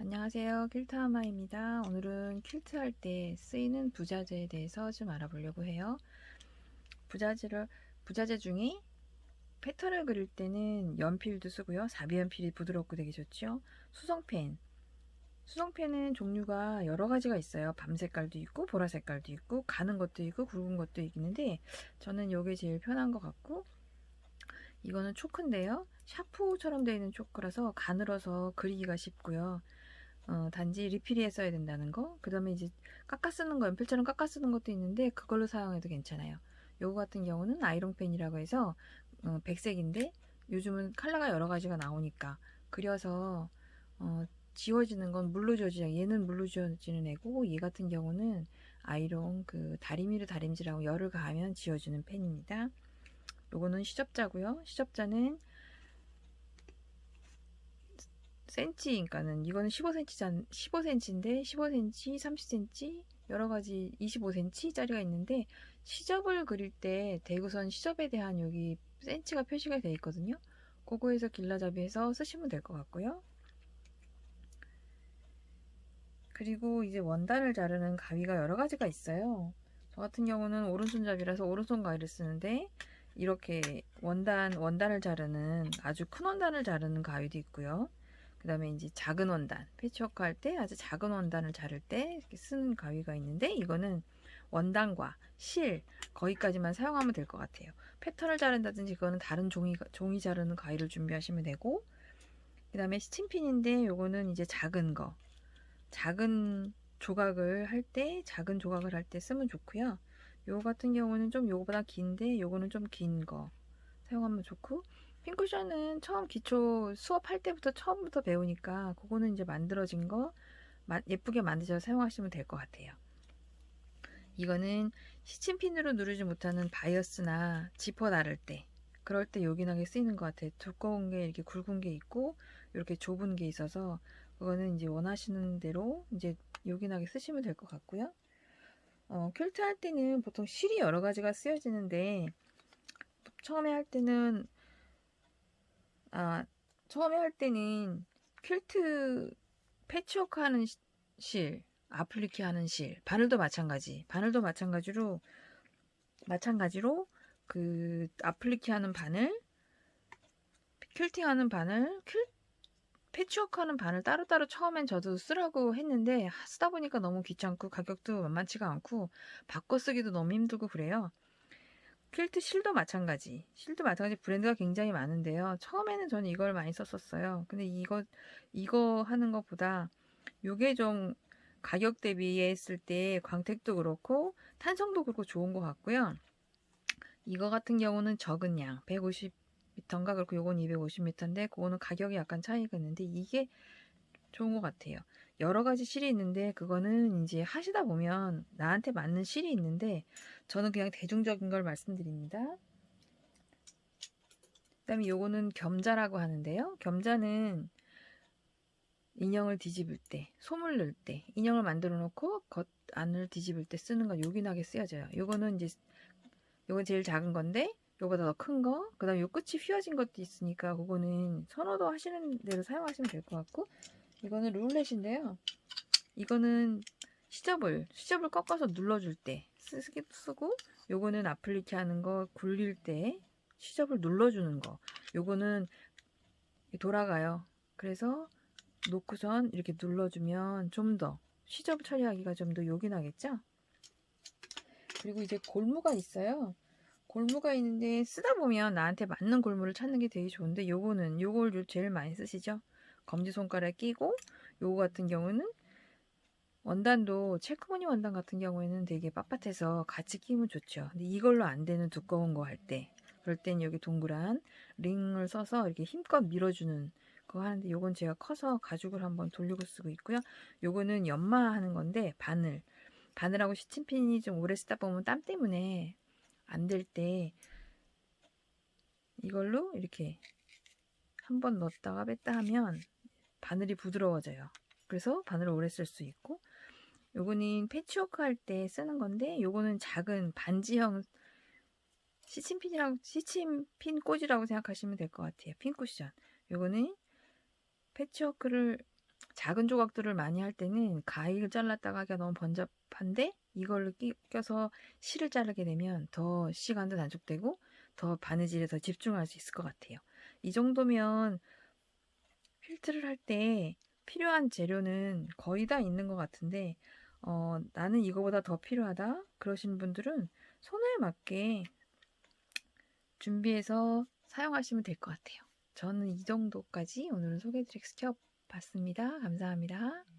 안녕하세요. 퀼트하마입니다. 오늘은 퀼트 할 때 쓰이는 부자재에 대해서 좀 알아보려고 해요. 부자재를, 부자재 중에 패턴을 그릴 때는 연필도 쓰고요. 사비연필이 부드럽고 되게 좋죠. 수성펜. 수성펜은 종류가 여러 가지가 있어요. 밤 색깔도 있고, 보라 색깔도 있고, 가는 것도 있고, 굵은 것도 있는데, 저는 이게 제일 편한 것 같고, 이거는 초크인데요. 샤프처럼 되어 있는 초크라서 가늘어서 그리기가 쉽고요. 어, 단지 리필이 했어야 된다는 거. 그 다음에 이제 깎아 쓰는 거, 연필처럼 깎아 쓰는 것도 있는데 그걸로 사용해도 괜찮아요. 요거 같은 경우는 아이롱펜이라고 해서 어, 백색인데 요즘은 컬러가 여러 가지가 나오니까 그려서 어, 지워지는 건 물로 지워지죠. 얘는 물로 지워지는 애고 얘 같은 경우는 아이롱 그 다리미로 다림질하고 열을 가하면 지워지는 펜입니다. 요거는 시접자고요. 시접자는 센치, 그러니까는 이거는 15cm, 15cm인데 15cm, 30cm 여러 가지 25cm짜리가 있는데 시접을 그릴 때 대구선 시접에 대한 여기 센치가 표시가 되어 있거든요. 그거에서 길라잡이해서 쓰시면 될 것 같고요. 그리고 이제 원단을 자르는 가위가 여러 가지가 있어요. 저 같은 경우는 오른손잡이라서 오른손 가위를 쓰는데 이렇게 원단 원단을 자르는 아주 큰 원단을 자르는 가위도 있고요. 그 다음에 이제 작은 원단, 패치워크 할 때 아주 작은 원단을 자를 때 이렇게 쓰는 가위가 있는데 이거는 원단과 실 거기까지만 사용하면 될 것 같아요. 패턴을 자른다든지 그거는 다른 종이 종이 자르는 가위를 준비하시면 되고 그 다음에 스팀핀인데 요거는 이제 작은 거 작은 조각을 할 때 작은 조각을 할 때 쓰면 좋고요. 요거 같은 경우는 좀 요거보다 긴데 요거는 좀 긴 거 사용하면 좋고 핑쿠션은 처음 기초 수업할 때부터 처음부터 배우니까 그거는 이제 만들어진 거 예쁘게 만드셔서 사용하시면 될 것 같아요. 이거는 시침핀으로 누르지 못하는 바이어스나 지퍼 나를 때 그럴 때 요긴하게 쓰이는 것 같아요. 두꺼운 게 이렇게 굵은 게 있고 이렇게 좁은 게 있어서 그거는 이제 원하시는 대로 이제 요긴하게 쓰시면 될 것 같고요. 어, 퀼트 할 때는 보통 실이 여러 가지가 쓰여지는데 처음에 할 때는 아 처음에 할 때는 퀼트 패치워크 하는 실, 아플리케 하는 실, 바늘도 마찬가지. 바늘도 마찬가지로 마찬가지로 그 아플리케 하는 바늘, 퀼팅 하는 바늘, 퀼 패치워크 하는 바늘 따로따로 처음엔 저도 쓰라고 했는데 쓰다 보니까 너무 귀찮고 가격도 만만치가 않고 바꿔 쓰기도 너무 힘들고 그래요. 퀼트 실도 마찬가지. 실도 마찬가지 브랜드가 굉장히 많은데요. 처음에는 저는 이걸 많이 썼었어요. 근데 이거 이거 하는 것보다 요게 좀 가격 대비했을 때 광택도 그렇고 탄성도 그렇고 좋은 것 같고요. 이거 같은 경우는 적은 양 150m인가 그렇고 요건 250m인데 그거는 가격이 약간 차이가 있는데 이게 좋은 것 같아요. 여러 가지 실이 있는데 그거는 이제 하시다 보면 나한테 맞는 실이 있는데 저는 그냥 대중적인 걸 말씀드립니다. 그 다음에 요거는 겸자라고 하는데요. 겸자는 인형을 뒤집을 때, 솜을 넣을 때, 인형을 만들어 놓고 겉 안을 뒤집을 때 쓰는 거 요긴하게 쓰여져요. 요거는 이제 요건 제일 작은 건데 요보다 더 큰 거, 그 다음에 요 끝이 휘어진 것도 있으니까 그거는 선호도 하시는 대로 사용하시면 될 것 같고 이거는 룰렛인데요. 이거는 시접을 시접을 꺾어서 눌러줄 때 쓰고 요거는 아플리케 하는 거 굴릴 때 시접을 눌러주는 거 요거는 돌아가요. 그래서 놓고선 이렇게 눌러주면 좀 더 시접 처리하기가 좀 더 요긴하겠죠? 그리고 이제 골무가 있어요. 골무가 있는데 쓰다 보면 나한테 맞는 골무를 찾는 게 되게 좋은데 요거는 요걸 제일 많이 쓰시죠? 검지손가락에 끼고 요거 같은 경우는 원단도 체크무늬 원단 같은 경우에는 되게 빳빳해서 같이 끼면 좋죠. 근데 이걸로 안 되는 두꺼운 거 할 때 그럴 땐 여기 동그란 링을 써서 이렇게 힘껏 밀어주는 거 하는데 요건 제가 커서 가죽을 한번 돌리고 쓰고 있고요. 요거는 연마하는 건데 바늘 바늘하고 시침핀이 좀 오래 쓰다 보면 땀 때문에 안 될 때 이걸로 이렇게 한 번 넣었다가 뺐다 하면 바늘이 부드러워져요. 그래서 바늘을 오래 쓸 수 있고 요거는 패치워크 할 때 쓰는 건데 요거는 작은 반지형 시침핀이라고 시침핀 꽂이라고 생각하시면 될 것 같아요. 핀 쿠션. 요거는 패치워크를 작은 조각들을 많이 할 때는 가위를 잘랐다가 하기가 너무 번잡한데 이걸 끼- 껴서 실을 자르게 되면 더 시간도 단축되고 더 바느질에 더 집중할 수 있을 것 같아요. 이 정도면 퀼트를 할 때 필요한 재료는 거의 다 있는 것 같은데 어, 나는 이거보다 더 필요하다 그러신 분들은 손에 맞게 준비해서 사용하시면 될 것 같아요. 저는 이 정도까지 오늘은 시켜 봤습니다. 감사합니다.